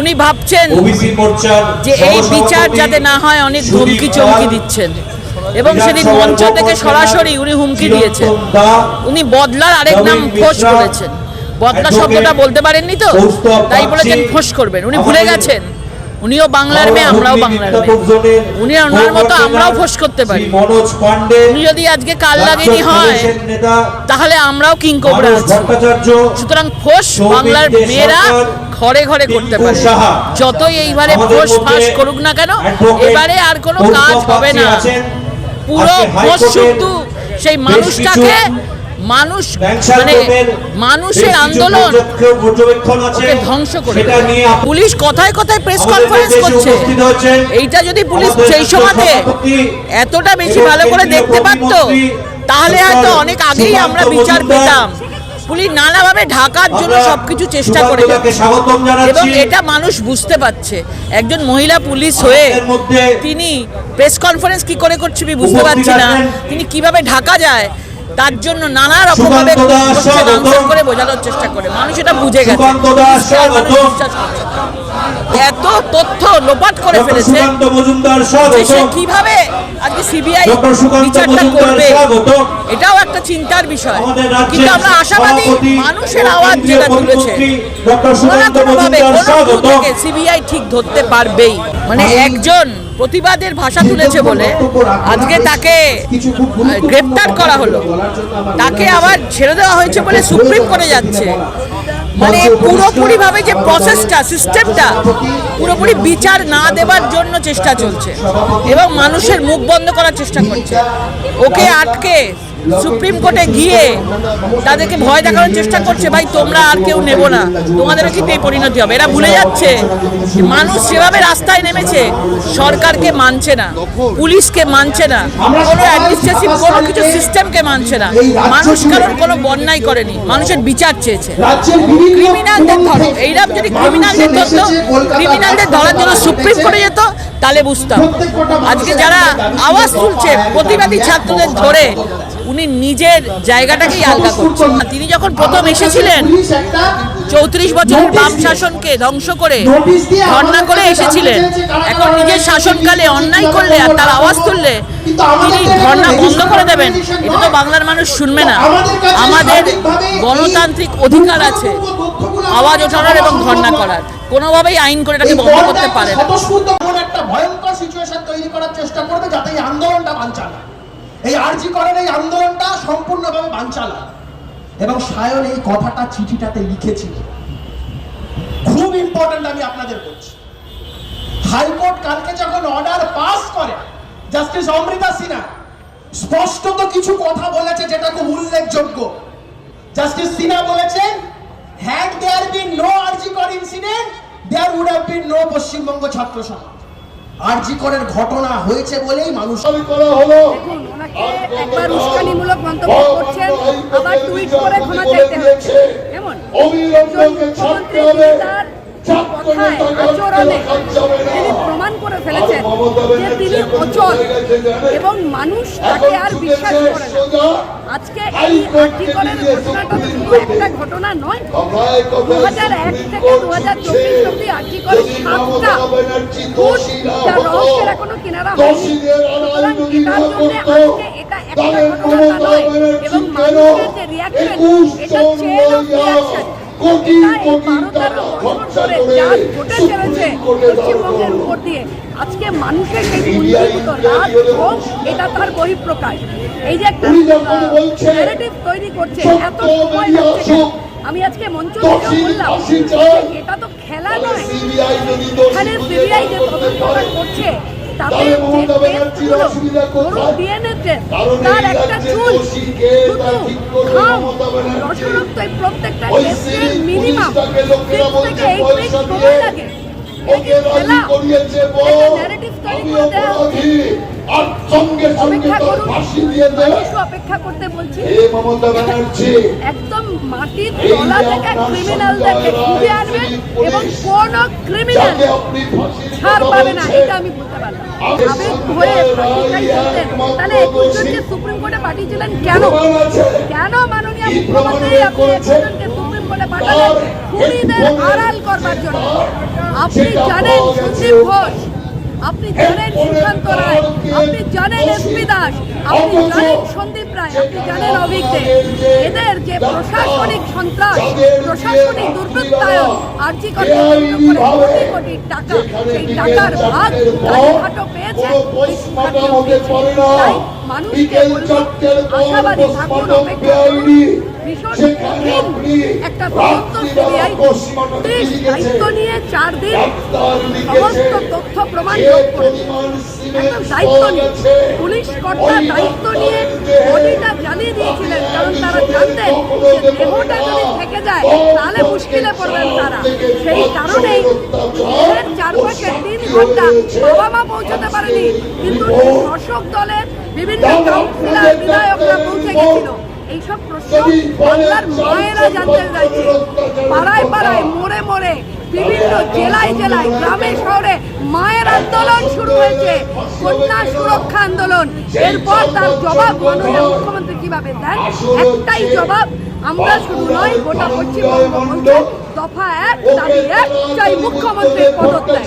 উনি ভাবছেন যে এই বিচার যাতে না হয় অনেক ধমকি চমকি দিচ্ছেন। এবং সেদিন মঞ্চ থেকে সরাসরি উনি হুমকি দিয়েছেন। উনি বদলার আরেক নাম ফোঁস করেছেন। বদলা শব্দটা বলতে পারেননি তো? তাই বলেছেন ফোঁস করবেন। উনি ভুলে গেছেন। উনিও বাংলার মেয়ে আমরাও বাংলার মেয়ে। উনি ওনার মতো আমরাও ফোস করতে পারি। উনি যদি আজকে কাল লাগেনি হয় তাহলে আমরাও কিংকবরা মানস আছি। সুতরাং ফোস বাংলার মেয়েরা ঘরে ঘরে করতে পারে। যতই এইবারে ফোঁস ফাঁস করুক না কেন এবারে আর কোনো কাজ হবে না। পুরো ফোঁস শুধু সেই মানুষটাকে মানুষ মানে মানুষের আন্দোলন ধ্বংস করে পুলিশ কথায় কথায় প্রেস কনফারেন্স করছে। এইটা যদি পুলিশ সেই সময়তে এতটা বেশি ভালো করে দেখতে পারতো তাহলে হয়তো অনেক আগেই আমরা বিচার পেতাম। পুলিশ নানাভাবে ঢাকার জন্য সবকিছু চেষ্টা করে। এবং এটা মানুষ বুঝতে পারছে। একজন মহিলা পুলিশ হয়ে তিনি প্রেস কনফারেন্স কি করে করছে বুঝতে পারছি না। তিনি কীভাবে ঢাকা যায়? তার জন্য নানা রকম ভাবে সুকান্ত করে বোঝানোর চেষ্টা করে। মানুষ এটা বুঝে গেছে। এত তথ্য লোপাট করে ফেলেছে। সে কীভাবে আজকে সিবিআই বিচারটা করবে? এটাও একটা চিন্তার বিষয়। কিন্তু আমরা আশাবাদী মানুষের আওয়াজ যেটা তুলেছে কোনো কোনোভাবে মজুমদার সিবিআই ঠিক ধরতে পারবেই। মানে একজন প্রতিবাদের ভাষা তুলেছে বলে আজকে তাকে গ্রেপ্তার করা হলো। তাকে আবার ছেড়ে দেওয়া হয়েছে বলে সুপ্রিম কোর্টে যাচ্ছে। মানে পুরোপুরি ভাবে যে প্রসেসটা সিস্টেমটা পুরোপুরি বিচার না দেবার জন্য চেষ্টা চলছে এবং মানুষের মুখ বন্ধ করার চেষ্টা করছে। ওকে আটকে সুপ্রিম কোর্টে গিয়ে তাদেরকে ভয় দেখানোর চেষ্টা করছে ভাই তোমরা আর কেউ নেব না। তোমাদেরও কিন্তু এই পরিণতি হবে। এরা ভুলে যাচ্ছে মানুষ সেভাবে রাস্তায় নেমেছে সরকারকে মানছে না পুলিশকে মানছে না কোনো অ্যাডমিনিস্ট্রেটিভ কোনো কিছু সিস্টেমকে মানছে না। মানুষ কারণ কোনো বন্যাই করেনি মানুষের বিচার চেয়েছে। ক্রিমিনালদের ধরো এইরকম যদি ক্রিমিনালদের ধরতো ক্রিমিনালদের ধরার জন্য সুপ্রিম কোর্টে যেত তাহলে বুঝতাম। আজকে যারা আওয়াজ তুলছে প্রতিবাদী ছাত্রদের ধরে উনি নিজের জায়গাটাকেই আলগা করছেন। তিনি যখন প্রথম এসেছিলেন চৌত্রিশ বছরের বাম শাসনকে ধ্বংস করে ধর্ণা করে এসেছিলেন। এখন নিজের শাসনকালে অন্যায় করলে আর তার আওয়াজ তুললে তিনি ধর্ণা বন্ধ করে দেবেন। এটা তো বাংলার মানুষ শুনবে না। আমাদের গণতান্ত্রিক অধিকার আছে। আওয়াজ ওঠানোর এবং ধর্ণা করার। কোনোভাবেই আইন করে এটাকে বন্ধ করতে পারে না। একটা ভয়ঙ্কর সিচুয়েশন তৈরি করার চেষ্টা করবে যাতে এই আন্দোলনটা। এই আরজি করেন এই আন্দোলনটা সম্পূর্ণভাবে বাঞ্চাল। এবং সায়ন এই কথাটা চিঠিটাতে লিখেছিল। খুব ইম্পর্ট্যান্ট আমি আপনাদের বলছি। হাইকোর্ট কালকে যখন অর্ডার পাস করে জাস্টিস অমৃতা সিনহা স্পষ্টত কিছু কথা বলেছে যেটা খুব উল্লেখযোগ্য। জাস্টিস সিনহা বলেছেন had there been no R G Kar incident there would have been no Paschimbanga Chhatra Samaj. R G করের ঘটনা হয়েছে বলেই মানুষ করা হলো। একবার উস্কানিমূলক মন্তব্য করছেন আবার টুইট করে ক্ষমা চাইতে হচ্ছে। এমন? মুখ্যমন্ত্রী তার কথায় আচরণে ফেলেছেন যে তিনি অচল এবং মানুষ তাকে আর বিশ্বাস করে না। আজকে এই আর্টিকলের ঘটনাটা শুধু একটা ঘটনা নয় দু হাজার এক থেকে দু হাজার চব্বিশ অব্দি আর্টিকলের সাতটা যার রহস্যের এখনও কিনারা হয়নি। সুতরাং এটার জন্য আজকে এটা একটা ঘটনা নয়। এবং মানুষের যে রিয়াকশন এটা চেন অফ রিয়াকশন পশ্চিমবঙ্গের উপর দিয়ে। আজকে মানুষের সেই এটা তার বহিঃপ্রকাশ। এই যে একটা ন্যারেটিভ তৈরি করছে এত সময় লাগছে আমি আজকে মঞ্চ থেকে বললাম এটা তো খেলা নয়। এখানে সিবিআই যে তদন্তটা করছে ডিএনএ টেস্ট তার একটা চুল শুধু ঘাম রসরক্ত এই প্রত্যেকটা টেস্টের মিনিমাম সিক্স থেকে এইট উইকস সময় লাগে? এটা খেলা? একটা ন্যারেটিভ তৈরি করে দেওয়া হচ্ছে আর সঙ্গে সঙ্গে করুন। ফাঁসি দিয়ে মানুষও অপেক্ষা করতে বলছি। এ মমতা ব্যানার্জি একদম মাটির তলা থেকে ক্রিমিনালদেরকে খুঁজে আনবে এবং কোন ক্রিমিনাল ছাড় পাবে না এটা আমি বলতে পারলাম আবেগ হয়ে তাহলে সুপ্রিম কোর্টে পাঠিয়েছিলেন কেন? কেন মাননীয় মুখ্যমন্ত্রী আপনি সুপ্রিম কোর্টে ঘটালেন খুনিদের আড়াল করবার জন্য। আপনি জানেন সন্দীপ ঘোষ আপনি জানেন সুশান্ত রায় আপনি জানেন এসপি দাস আপনি জানেন সন্দীপ রায় আপনি জানেন অভিজ্ঞ এদের যে প্রশাসনিক সন্ত্রাস প্রশাসনিক দুর্বৃত্তায়ন আর্জি করে কোটি কোটি টাকা সেই টাকার ভাগ কালীঘাটও পেয়েছে। মানুষকে আশাবাদী থাকুন অপেক্ষা ভীষণ কঠিন একটা তদন্ত সিবিআই দায়িত্ব নিয়ে চার দিন সমস্ত তথ্য প্রমাণ যোগ করেছে দায়িত্ব নিয়ে। পুলিশ কর্তা দায়িত্ব নিয়ে বডিটা জ্বালিয়ে দিয়েছিলেন, কারণ তারা জানতেন যে দেহটা থেকে যায়, তাহলে মুশকিলে পড়বেন তারা। সেই কারণেই চারপাশে তিন ঘণ্টা বাবা মা পৌঁছতে পারেনি, কিন্তু শাসক দলের বিভিন্ন কাউন্সিলর বিধায়করা পৌঁছে গেছিল। এইসব প্রশ্ন বাংলার মায়েরা জানতে চাইছে। পাড়ায় পাড়ায়, মোড়ে মোড়ে, বিভিন্ন জেলায় জেলায়, গ্রামে শহরে মায়ের আন্দোলন শুরু হয়েছে, কন্যা সুরক্ষা আন্দোলন। এরপর তার জবাব মাননীয় মুখ্যমন্ত্রী কীভাবে দেন? একটাই জবাব, আমরা শুধু নয়, গোটা পশ্চিমবঙ্গ দফা এক, দাবি এক, চাই মুখ্যমন্ত্রীর পদত্যাগ।